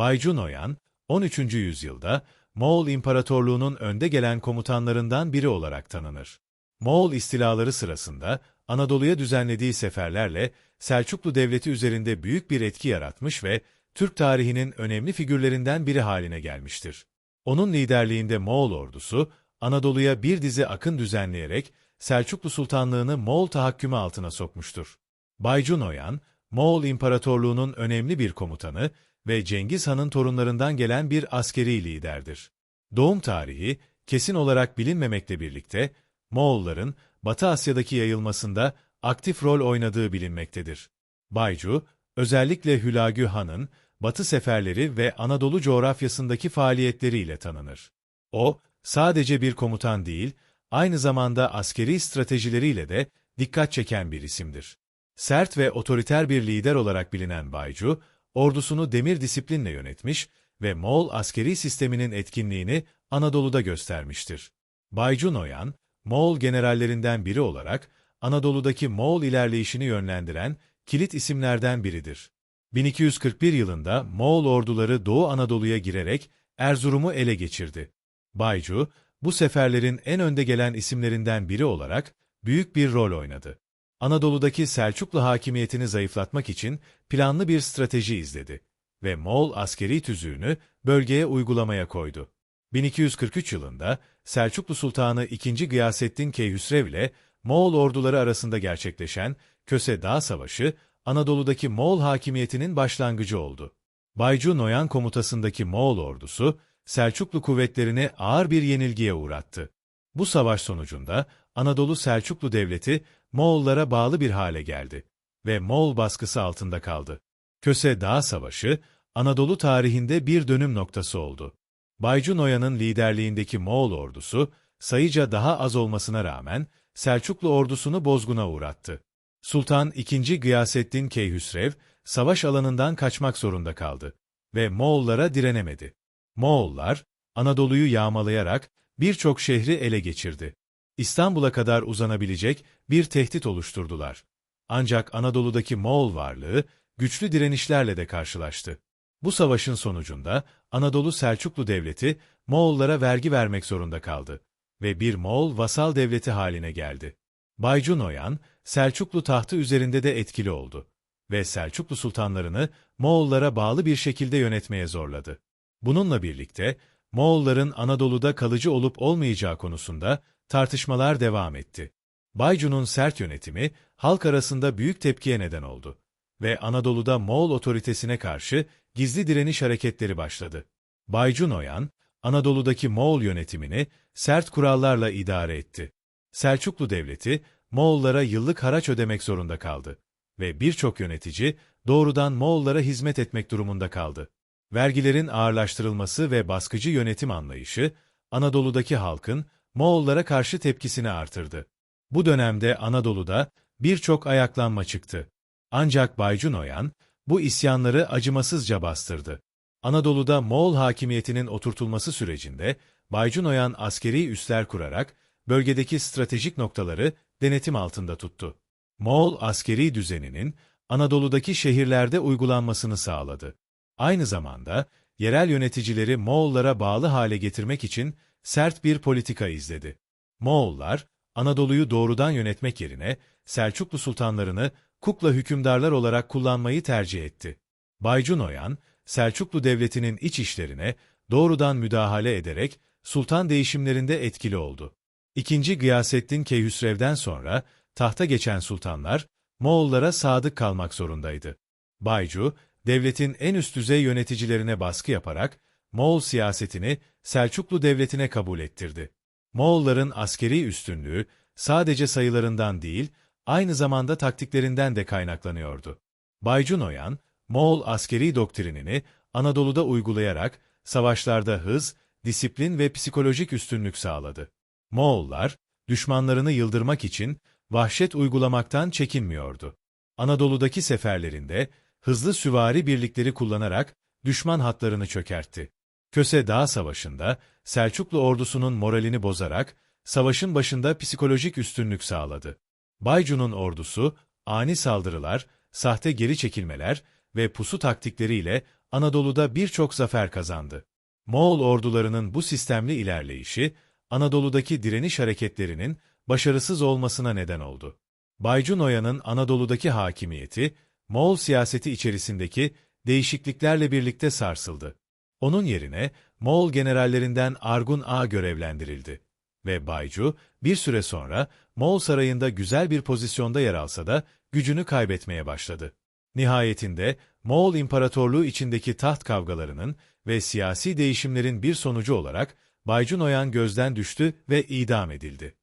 Baycu Noyan, 13. yüzyılda Moğol İmparatorluğu'nun önde gelen komutanlarından biri olarak tanınır. Moğol istilaları sırasında Anadolu'ya düzenlediği seferlerle Selçuklu Devleti üzerinde büyük bir etki yaratmış ve Türk tarihinin önemli figürlerinden biri haline gelmiştir. Onun liderliğinde Moğol ordusu, Anadolu'ya bir dizi akın düzenleyerek Selçuklu Sultanlığını Moğol tahakkümü altına sokmuştur. Baycu Noyan, Moğol İmparatorluğu'nun önemli bir komutanı ve Cengiz Han'ın torunlarından gelen bir askeri liderdir. Doğum tarihi kesin olarak bilinmemekle birlikte Moğolların Batı Asya'daki yayılmasında aktif rol oynadığı bilinmektedir. Baycu, özellikle Hülagü Han'ın Batı seferleri ve Anadolu coğrafyasındaki faaliyetleriyle tanınır. O, sadece bir komutan değil, aynı zamanda askeri stratejileriyle de dikkat çeken bir isimdir. Sert ve otoriter bir lider olarak bilinen Baycu, ordusunu demir disiplinle yönetmiş ve Moğol askeri sisteminin etkinliğini Anadolu'da göstermiştir. Baycu Noyan, Moğol generallerinden biri olarak Anadolu'daki Moğol ilerleyişini yönlendiren kilit isimlerden biridir. 1241 yılında Moğol orduları Doğu Anadolu'ya girerek Erzurum'u ele geçirdi. Baycu, bu seferlerin en önde gelen isimlerinden biri olarak büyük bir rol oynadı. Anadolu'daki Selçuklu hakimiyetini zayıflatmak için planlı bir strateji izledi ve Moğol askeri tüzüğünü bölgeye uygulamaya koydu. 1243 yılında Selçuklu Sultanı II. Gıyasettin Keyhüsrev ile Moğol orduları arasında gerçekleşen Köse Dağ Savaşı, Anadolu'daki Moğol hakimiyetinin başlangıcı oldu. Baycu Noyan komutasındaki Moğol ordusu, Selçuklu kuvvetlerini ağır bir yenilgiye uğrattı. Bu savaş sonucunda Anadolu Selçuklu Devleti Moğollara bağlı bir hale geldi ve Moğol baskısı altında kaldı. Köse Dağ Savaşı, Anadolu tarihinde bir dönüm noktası oldu. Baycu Noyan'ın liderliğindeki Moğol ordusu, sayıca daha az olmasına rağmen Selçuklu ordusunu bozguna uğrattı. Sultan II. Gıyasettin Keyhüsrev, savaş alanından kaçmak zorunda kaldı ve Moğollara direnemedi. Moğollar, Anadolu'yu yağmalayarak birçok şehri ele geçirdi. İstanbul'a kadar uzanabilecek bir tehdit oluşturdular. Ancak Anadolu'daki Moğol varlığı güçlü direnişlerle de karşılaştı. Bu savaşın sonucunda Anadolu Selçuklu Devleti Moğollara vergi vermek zorunda kaldı ve bir Moğol vasal devleti haline geldi. Baycu Noyan, Selçuklu tahtı üzerinde de etkili oldu ve Selçuklu sultanlarını Moğollara bağlı bir şekilde yönetmeye zorladı. Bununla birlikte Moğolların Anadolu'da kalıcı olup olmayacağı konusunda tartışmalar devam etti. Baycu'nun sert yönetimi halk arasında büyük tepkiye neden oldu ve Anadolu'da Moğol otoritesine karşı gizli direniş hareketleri başladı. Baycu Noyan, Anadolu'daki Moğol yönetimini sert kurallarla idare etti. Selçuklu Devleti, Moğollara yıllık haraç ödemek zorunda kaldı ve birçok yönetici doğrudan Moğollara hizmet etmek durumunda kaldı. Vergilerin ağırlaştırılması ve baskıcı yönetim anlayışı, Anadolu'daki halkın Moğollara karşı tepkisini artırdı. Bu dönemde Anadolu'da birçok ayaklanma çıktı. Ancak Baycu Noyan, bu isyanları acımasızca bastırdı. Anadolu'da Moğol hakimiyetinin oturtulması sürecinde Baycu Noyan askeri üsler kurarak bölgedeki stratejik noktaları denetim altında tuttu. Moğol askeri düzeninin Anadolu'daki şehirlerde uygulanmasını sağladı. Aynı zamanda yerel yöneticileri Moğollara bağlı hale getirmek için sert bir politika izledi. Moğollar, Anadolu'yu doğrudan yönetmek yerine Selçuklu sultanlarını kukla hükümdarlar olarak kullanmayı tercih etti. Baycu Noyan, Selçuklu Devleti'nin iç işlerine doğrudan müdahale ederek sultan değişimlerinde etkili oldu. İkinci Gıyasettin Keyhüsrev'den sonra tahta geçen sultanlar Moğollara sadık kalmak zorundaydı. Baycu, devletin en üst düzey yöneticilerine baskı yaparak Moğol siyasetini Selçuklu Devleti'ne kabul ettirdi. Moğolların askeri üstünlüğü sadece sayılarından değil, aynı zamanda taktiklerinden de kaynaklanıyordu. Baycu Noyan, Moğol askeri doktrinini Anadolu'da uygulayarak savaşlarda hız, disiplin ve psikolojik üstünlük sağladı. Moğollar, düşmanlarını yıldırmak için vahşet uygulamaktan çekinmiyordu. Anadolu'daki seferlerinde hızlı süvari birlikleri kullanarak düşman hatlarını çökertti. Köse Dağ Savaşı'nda Selçuklu ordusunun moralini bozarak savaşın başında psikolojik üstünlük sağladı. Baycu'nun ordusu ani saldırılar, sahte geri çekilmeler ve pusu taktikleriyle Anadolu'da birçok zafer kazandı. Moğol ordularının bu sistemli ilerleyişi, Anadolu'daki direniş hareketlerinin başarısız olmasına neden oldu. Baycu Noyan'ın Anadolu'daki hakimiyeti, Moğol siyaseti içerisindeki değişikliklerle birlikte sarsıldı. Onun yerine Moğol generallerinden Argun Ağa görevlendirildi. Ve Baycu, bir süre sonra Moğol sarayında güzel bir pozisyonda yer alsa da gücünü kaybetmeye başladı. Nihayetinde Moğol İmparatorluğu içindeki taht kavgalarının ve siyasi değişimlerin bir sonucu olarak Baycu Noyan gözden düştü ve idam edildi.